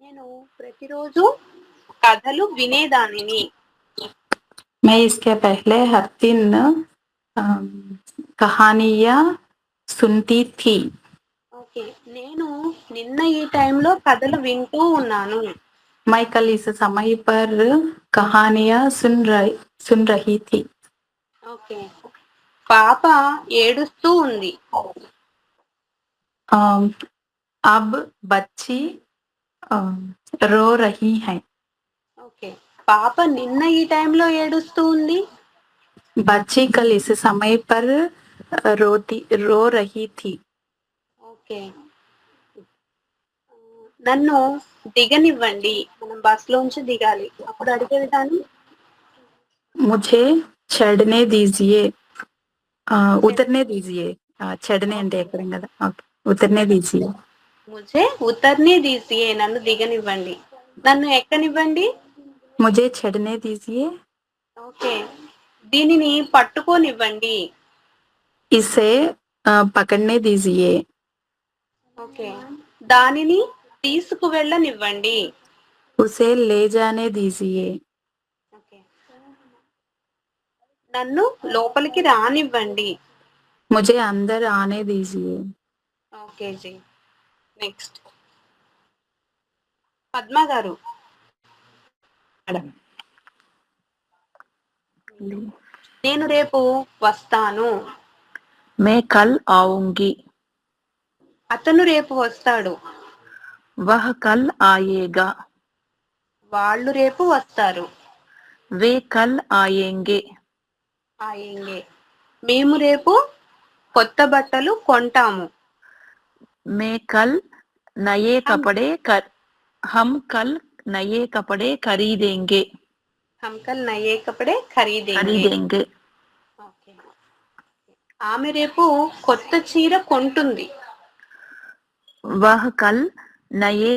నేను ప్రతిరోజు కథలు వినేదానిని मैं इसके पहले हर दिन अम, कहानियां सुनती थी ఓకే నేను నిన్న ఈ టైంలో కథలు వింటూ ఉన్నాను मैं कल इस समय पर कहानियां सुन रही सुन रही थी ఓకే పాప ఏడుస్తూ ఉంది अम, अब बच्ची अम, रो रही हैं ఓకే పాప నిన్న ఈ టైంలో ఏడుస్తూ ఉంది बच्ची कल इस समय पर रोती रो रही थी ఓకే నన్ను దిగనివ్వండి మనం బస్సులోంచి దిగాలి అప్పుడు అడిగే విధానం मुझे चढ़ने दीजिए आ, उतरने दीजिए आ, चढ़ने అంటే ఎక్కడం కదా ఓకే ఉతరనే दीजिए मुझे उतरने दीजिए నన్ను దిగనివ్వండి. నన్ను ఎక్కనివ్వండి? ముజే చెడనే దీజియే ఓకే. దీనిని పట్టుకోనివ్వండి. ఇసే ఆ, పకడ్నే ఓకే. దానిని తీసుకు వెళ్ళనివ్వండి ఉసే లేజానే జానే నన్ను లోపలికి రానివ్వండి. ముజే అందరు ఆనే దీజియే ఓకే జీ. నెక్స్ట్ పద్మ గారు. నేను రేపు వస్తాను. మే కల్ ఆవుంగి. అతను రేపు వస్తాడు. వహ కల్ ఆయేగా. వాళ్ళు రేపు వస్తారు. వే కల్ ఆయేంగే. ఆయేంగే. మేము రేపు కొత్త బట్టలు కొంటాము. मैं कल नए कपड़े कर हम कल नए कपड़े खरीदेंगे హమ్ కల్ నయే కపడే ఖరీదేంగే खरीदेंगे ఓకే. ఆమె రేపు కొత్త చీర కొంటుంది वह कल नए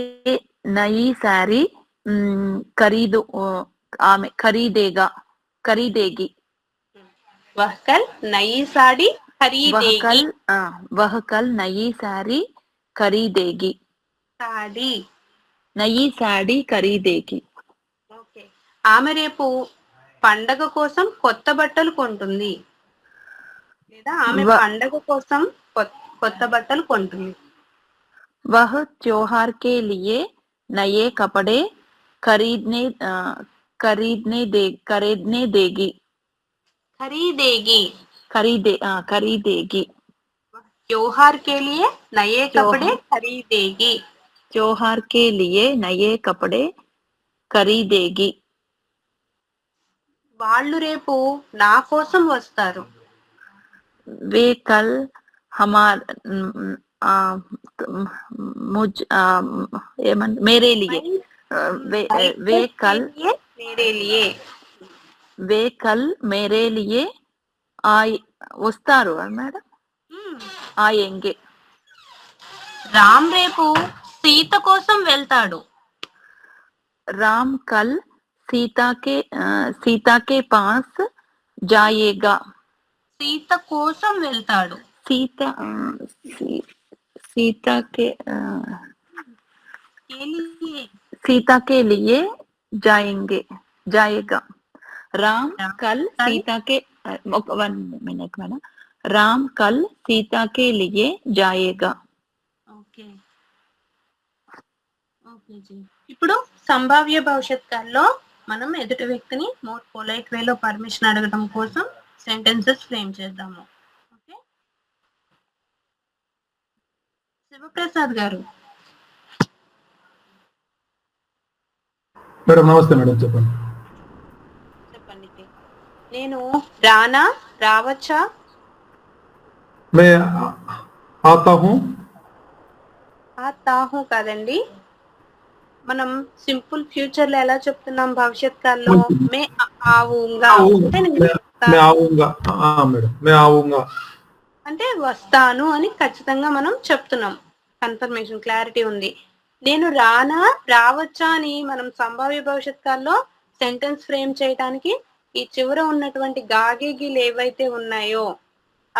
नई साड़ी हम्म, खरीदो आमे खरीदेगा खरीदेगी వహ్ కల్ నయీ సాడి वह ఖరీదేగి कल आ, वह कल नई साड़ी खरीदेगी సాడి नई साड़ी खरीदेगी ఓకే ఆమె రేపు పండగ కోసం కొత్త బట్టలు కొంటుంది లేదా ఆమె వ- పండగ కోసం కొ- కొత్త బట్టలు కొంటుంది वह त्योहार के लिए नए कपड़े खरीदने आ, खरीदने दे खरीदने देगी ఖరీదేగి खरीदे आ, खरीदेगी त्योहार के लिए नए कपड़े त्योहार- खरीदेगी त्योहार के लिए नए कपड़े खरीदेगी వాళ్ళు రేపు నా కోసం వస్తారు वे कल हमार आ, मुझ आ, ఏమన్- मेरे लिए आ, वे, वे कल लिए, मेरे लिए वे कल मेरे लिए आय వస్తారు మేడం హ్మ్. आएँगे राम रेप सीत कोसम राम कल सीता के आ, सीता के पास जाएगा सीत कोसम सीता सी, सीता के आ, लिए सीता के लिए जाएँगे जाएगा राम, राम कल, सीता के one minute madam Ram Ram कल कल- सीता के वन मिनट मैडम राम कल सीता के लिए जाएगा ఓకే ఓకే జీ ఇప్పుడు సంభావ్య భవిష్యత్ కాల్లో మనం ఎదుటి వ్యక్తిని మోర్ పొలైట్ వేలో పర్మిషన్ అడగడం కోసం సెంటెన్సెస్ ఫ్రేమ్ చేద్దాము ఓకే శివప్రసాద్ గారు మేడం నమస్తే మేడం చెప్పండి చెప్పండి నేను రానా రావచ్చా मैं आ- आता हूँ ఆ తాహు కాదండి మనం సింపుల్ ఫ్యూచర్ లో ఎలా చెప్తున్నాం భవిష్యత్ కాలంలో మే ఆవుగా అంటే నేను मैं వస్తాను. आऊंगा हाँ मैडम मैं आऊंगा అంటే వస్తాను అని ఖచ్చితంగా మనం చెప్తున్నాం కన్ఫర్మేషన్ క్లారిటీ ఉంది నేను రానా రావచ్చా అని మనం సంభావ్య భవిష్యత్ కాలంలో సెంటెన్స్ ఫ్రేమ్ చేయడానికి ఈ చివర ఉన్నటువంటి గాగేగిలు ఏవైతే ఉన్నాయో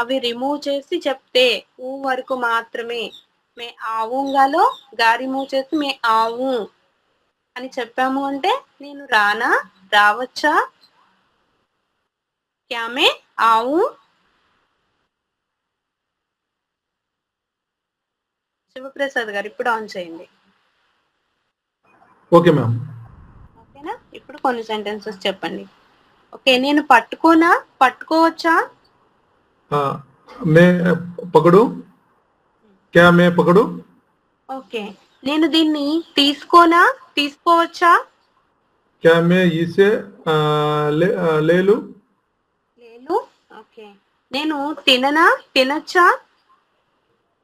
అవి రిమూవ్ చేసి చెప్తే ఊ వరకు మాత్రమే. మే ఆవుంగాలో గా రిమూవ్ చేసి మే ఆవు అని చెప్పాము అంటే నేను రానా? రావచ్చా? క్యామే ఆవు? శివప్రసాద్ గారు ఇప్పుడు ఆన్ చేయండి. Okay ma'am. ఓకేనా? ఇప్పుడు కొన్ని సెంటెన్సెస్ చెప్పండి. ఓకే నేను పట్టుకోనా? పట్టుకోవచ్చా? మే పకడు? క్యా మే పకడు? ఓకే. నేను దీన్ని తీసుకోనా? తీసుకోవచ్చా? క్యా మే ఈసే లేలు? లేలు? ఓకే. నేను తిననా? తినచ్చా?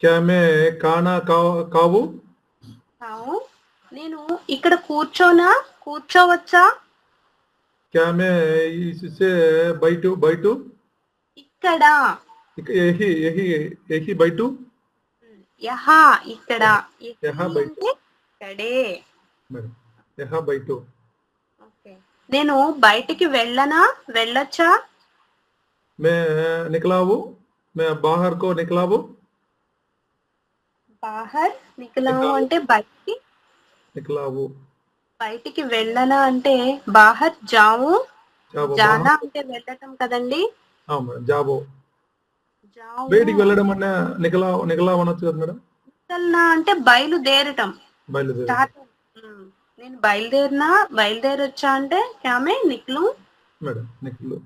క్యా మే కానా కావు కావు? నేను ఇక్కడ కూర్చోనా? కూర్చోవచ్చా? క్యా మే ఈసే బయట బయట ఇక్కడ. ఇక్కడ. నేను బయటికి వెళ్ళనా వెళ్ళొచ్చా? మే నికలావు మే బాహర్ కో నికలావు బాహర్ నికలావు అంటే బయటికి? నికలావు బయటికి వెళ్ళనా అంటే బాహర్ జావు. జానా అంటే వెళ్ళటం కదండి. మేడం జాబో. బయటికి వెళ్ళడం అంటే నికలా నికలా అనొచ్చు కదా మేడం? అంటే బయలుదేరటం. బయలుదేరటం. నేను బయలుదేరినా బయలుదేరొచ్చా అంటే ఆమె నిక్లు. మేడం నిక్లు.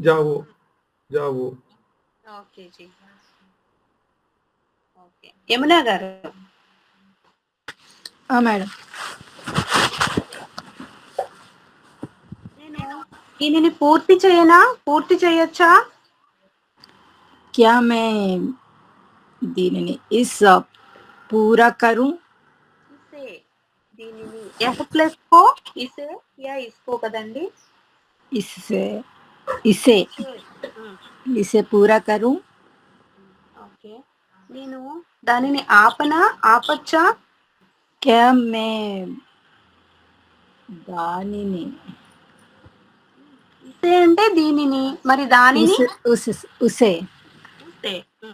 జావో జావో ఓకే జీ. ఓకే. యమునా గారు. మేడం. దీనిని పూర్తి చేయనా? పూర్తి చేయొచ్చా? క్యా మే దీనిని ఇస్ పూరా కరు దీనిని ఎస్ ప్లస్ కో ఇసే. యా ఇస్కో కదండి. ఇసే ఇసే ఇసే. పూరా కరు ఓకే. నేను దానిని ఆపనా? ఆపచ్చా? క్యా మే దానిని ఉస్తే అంటే దీనిని మరి దానిని? ఉసే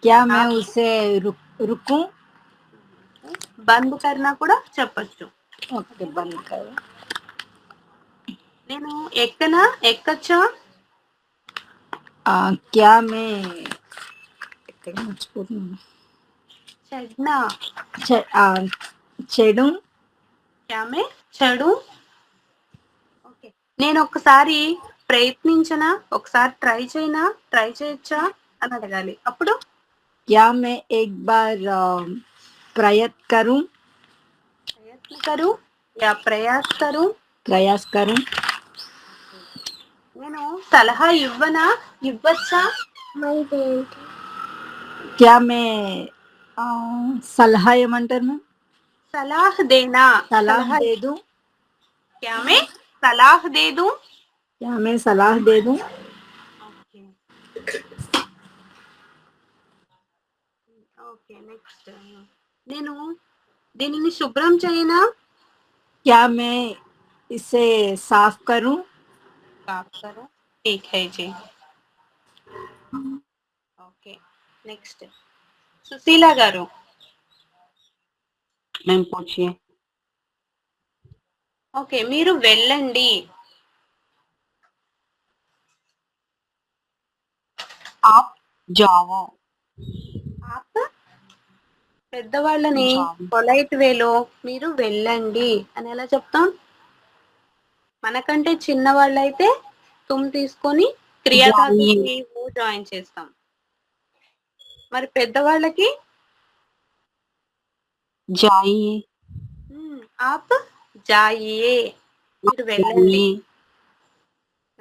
క్యా మే ఉసే రుకు బంద్ కర్నా కూడా చెప్పచ్చు. ఓకే బంద్ కర్. నేను ఎక్కనా? ఎక్కచ్చా? క్యా మే? ఎక్కడ మర్చిపోతున్నాను చెడ్నా? చెడు? క్యా మే? చెడు? నేను ఒకసారి ప్రయత్నించనా? ఒకసారి ట్రై చేయనా? ట్రై చేయొచ్చా? అని అడగాలి. అప్పుడు? యా మే ఎక్ బార్ ప్రయత్ కరు. ప్రయత్న కరు? యా ప్రయాస్ కరు. ప్రయాస్ కరు. నేను సలహా ఇవ్వనా? ఇవ్వచ్చా? యా మే సలహా ఏమంటారు మ్యామ్ సలహా దేనా? సలహా లేదు క్యా మే సలహా దేదు. क्या मैं सलाह दे दूं ఓకే ఓకే నెక్స్ట్ నేను దీనిని శుభ్రం చేయనా क्या मैं इसे साफ करूं साफ करो ठीक है जी ఓకే నెక్స్ట్ సుశీల గారు मैम पूछिए ఓకే మీరు వెళ్ళండి జావో. పెద్దవాళ్ళని పొలైట్ వేలో మీరు వెళ్ళండి అని ఎలా చెప్తాం? మనకంటే చిన్నవాళ్ళైతే తుమ్ తీసుకొని జాయిన్ చేస్తాం. మరి పెద్దవాళ్ళకి? జాయి. ఆప్ జాయి. మీరు వెళ్ళండి.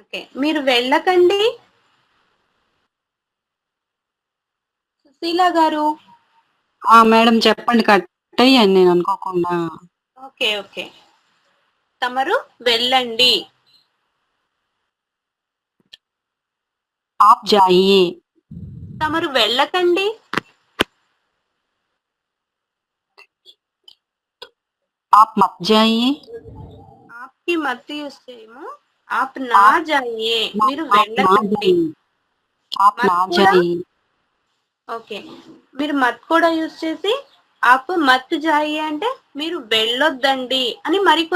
ఓకే. మీరు వెళ్ళకండి. సుశీల గారు ఆ మేడం చెప్పండి కట్ అయ్యాను నేను అనుకోకుండా ఓకే ఓకే తమరు వెళ్ళండి आप जाइए తమరు వెళ్ళకండి आप मत जाइए ఆప్కి మత్తు యూస్ చేయము ఆప్ నా జాయియే మీరు आप ना వెళ్ళకండి जाइए आप ना मत बोला? जाइए ఓకే. మీరు మత్ కూడా యూస్ చేసి ఆప్ మత్ జాయి అంటే మీరు వెళ్ళొద్దండి అని మరి